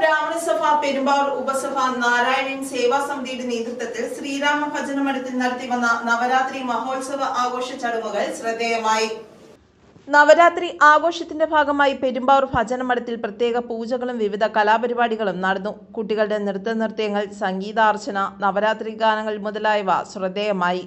ബ്രാഹ്മണസഭ പെരുമ്പാവൂർ ഉപസഭ നാരായണൻ സേവാ സമിതിയുടെ നേതൃത്വത്തിൽ ശ്രീരാമ ഭജന മഠത്തിൽ നടത്തിവന്ന നവരാത്രി മഹോത്സവ ആഘോഷ ചടങ്ങുകൾ ശ്രദ്ധേയമായി. നവരാത്രി ആഘോഷത്തിന്റെ ഭാഗമായി പെരുമ്പാവൂർ ഭജന മഠത്തിൽ പ്രത്യേക പൂജകളും വിവിധ കലാപരിപാടികളും നടന്നു. കുട്ടികളുടെ നൃത്തനൃത്യങ്ങൾ സംഗീതാർച്ചന നവരാത്രി ഗാനങ്ങൾ മുതലായവ ശ്രദ്ധേയമായി.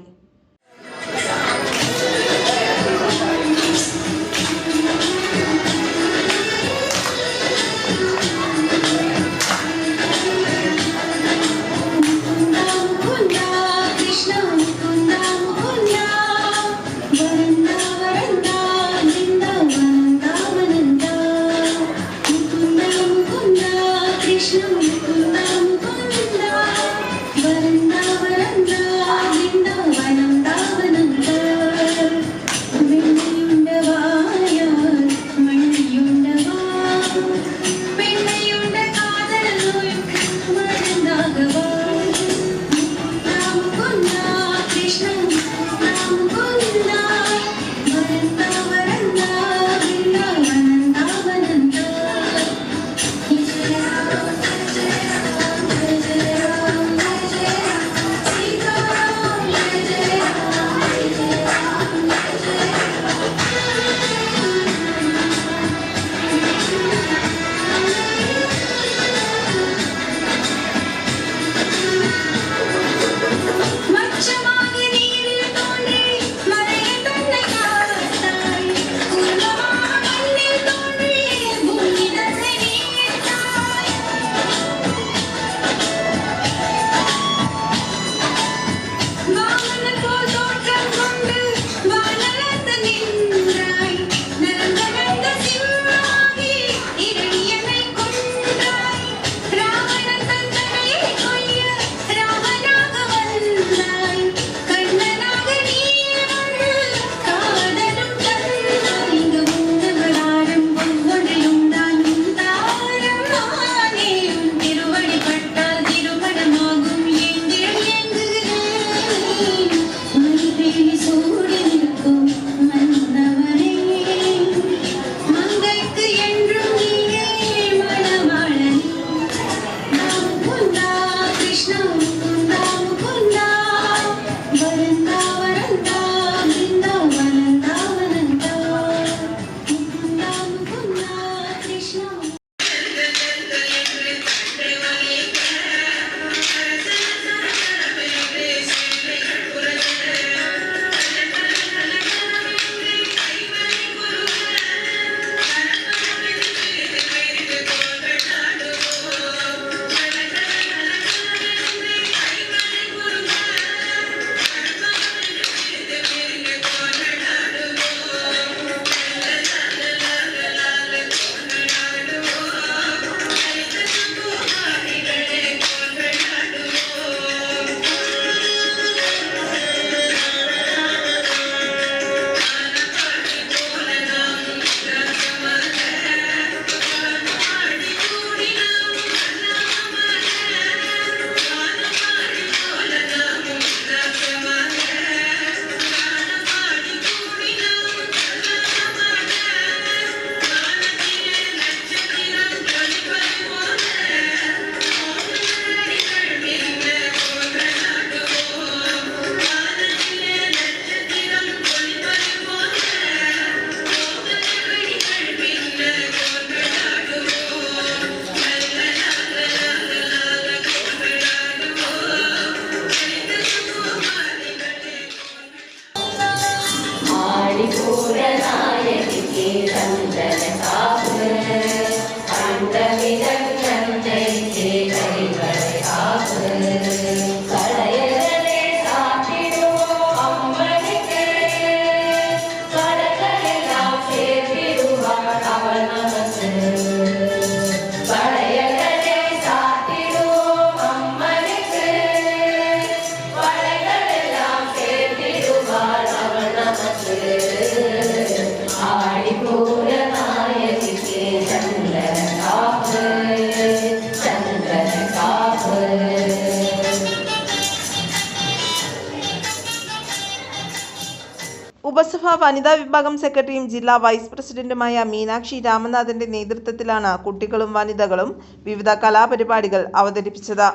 ഉപസഭ വനിതാ വിഭാഗം സെക്രട്ടറിയും ജില്ലാ വൈസ് പ്രസിഡന്റുമായ മീനാക്ഷി രാമനാഥന്റെ നേതൃത്വത്തിലാണ് കുട്ടികളും വനിതകളും വിവിധ കലാപരിപാടികൾ അവതരിപ്പിച്ചത്.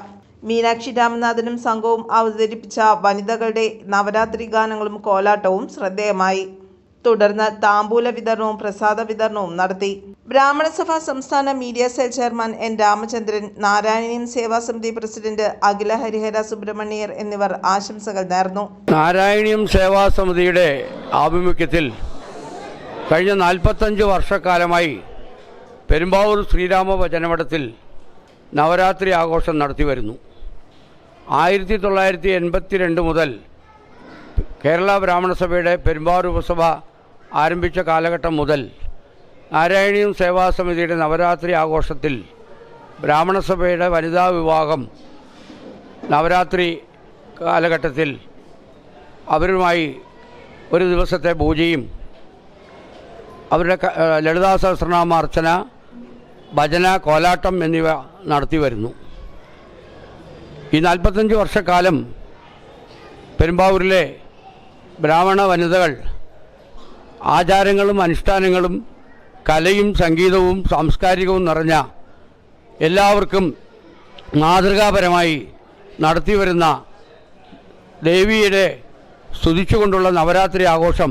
മീനാക്ഷി രാമനാഥനും സംഘവും അവതരിപ്പിച്ച വനിതകളുടെ നവരാത്രി ഗാനങ്ങളും കോലാട്ടവും ശ്രദ്ധേയമായി. തുടർന്ന് താമ്പൂല വിതരണവും പ്രസാദ വിതരണവും നടത്തി. ബ്രാഹ്മണസഭ സംസ്ഥാന media cell chairman N Ramachandran Narayaneeyam സേവാസമിതി president Akhila Harihara Subrahmanyar എന്നിവർ ആശംസകൾ നേർന്നു. നാരായണീയം സേവാ സമിതിയുടെ ആഭിമുഖ്യത്തിൽ കഴിഞ്ഞ നാൽപ്പത്തഞ്ച് വർഷക്കാലമായി പെരുമ്പാവൂർ ശ്രീരാമ ഭജനമഠത്തിൽ നവരാത്രി ആഘോഷം നടത്തി വരുന്നു. ആയിരത്തി തൊള്ളായിരത്തി എൺപത്തി രണ്ട് മുതൽ കേരള ബ്രാഹ്മണ സഭയുടെ പെരുമ്പാവൂർ ഉപസഭ ആരംഭിച്ച കാലഘട്ടം മുതൽ നാരായണീയം സേവാ സമിതിയുടെ നവരാത്രി ആഘോഷത്തിൽ ബ്രാഹ്മണസഭയുടെ വനിതാ വിഭാഗം നവരാത്രി കാലഘട്ടത്തിൽ അവരുമായി ഒരു ദിവസത്തെ പൂജയും അവരുടെ ലളിതാ സഹസ്രനാമ അർച്ചന ഭജന കോലാട്ടം എന്നിവ നടത്തി വരുന്നു. ഈ നാൽപ്പത്തഞ്ച് വർഷക്കാലം പെരുമ്പാവൂരിലെ ബ്രാഹ്മണ വനിതകൾ ആചാരങ്ങളും അനുഷ്ഠാനങ്ങളും കലയും സംഗീതവും സാംസ്കാരികവും നിറഞ്ഞ എല്ലാവർക്കും മാതൃകാപരമായി നടത്തിവരുന്ന ദേവിയുടെ സ്തുതിച്ചുകൊണ്ടുള്ള നവരാത്രി ആഘോഷം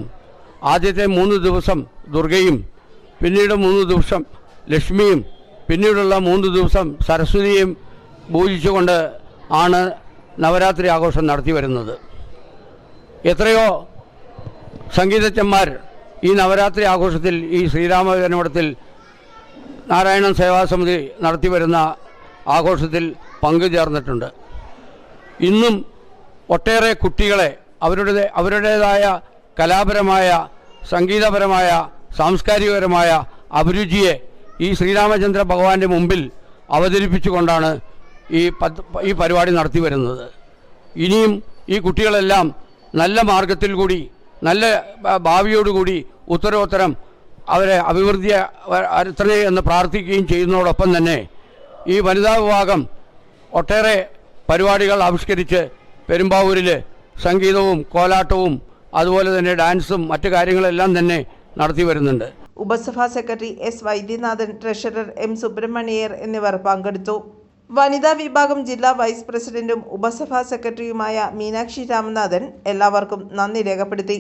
ആദ്യത്തെ മൂന്ന് ദിവസം ദുർഗയും പിന്നീട് മൂന്ന് ദിവസം ലക്ഷ്മിയും പിന്നീടുള്ള മൂന്ന് ദിവസം സരസ്വതിയും പൂജിച്ചുകൊണ്ട് ആണ് നവരാത്രി ആഘോഷം നടത്തി വരുന്നത് എത്രയോ സംഗീതജ്ഞന്മാർ ഈ നവരാത്രി ആഘോഷത്തിൽ ഈ ശ്രീരാമ ജന്മടത്തിൽ നാരായണൻ സേവാസമിതി നടത്തി വരുന്ന ആഘോഷത്തിൽ പങ്കുചേർന്നിട്ടുണ്ട്. ഇന്നും ഒട്ടേറെ കുട്ടികളെ അവരുടെ അവരുടേതായ കലാപരമായ സംഗീതപരമായ സാംസ്കാരികപരമായ അഭിരുചിയെ ഈ ശ്രീരാമചന്ദ്ര ഭഗവാന്റെ മുമ്പിൽ അവതരിപ്പിച്ചുകൊണ്ടാണ് ഈ ഈ പരിപാടി നടത്തി വരുന്നത്. ഇനിയും ഈ കുട്ടികളെല്ലാം നല്ല മാർഗത്തിൽ കൂടി നല്ല ഭാവിയോടുകൂടി ഉത്തരോത്തരം അവരെ അഭിവൃദ്ധി അരുത്തണേ എന്ന് പ്രാർത്ഥിക്കുകയും ചെയ്യുന്നതോടൊപ്പം തന്നെ ഈ വനിതാ വിഭാഗം ഒട്ടേറെ പരിപാടികൾ ആവിഷ്കരിച്ച് പെരുമ്പാവൂരിൽ സംഗീതവും കോലാട്ടവും അതുപോലെ തന്നെ ഡാൻസും മറ്റു കാര്യങ്ങളെല്ലാം തന്നെ നടത്തി വരുന്നുണ്ട്. ഉപസഭാ secretary S Vaidyanathan treasurer M Subrahmanyar എന്നിവർ പങ്കെടുത്തു. വനിതാ വിഭാഗം ജില്ലാ വൈസ് പ്രസിഡന്റും ഉപസഭാ സെക്രട്ടറിയുമായ മീനാക്ഷി രാമനാഥൻ എല്ലാവർക്കും നന്ദി രേഖപ്പെടുത്തി.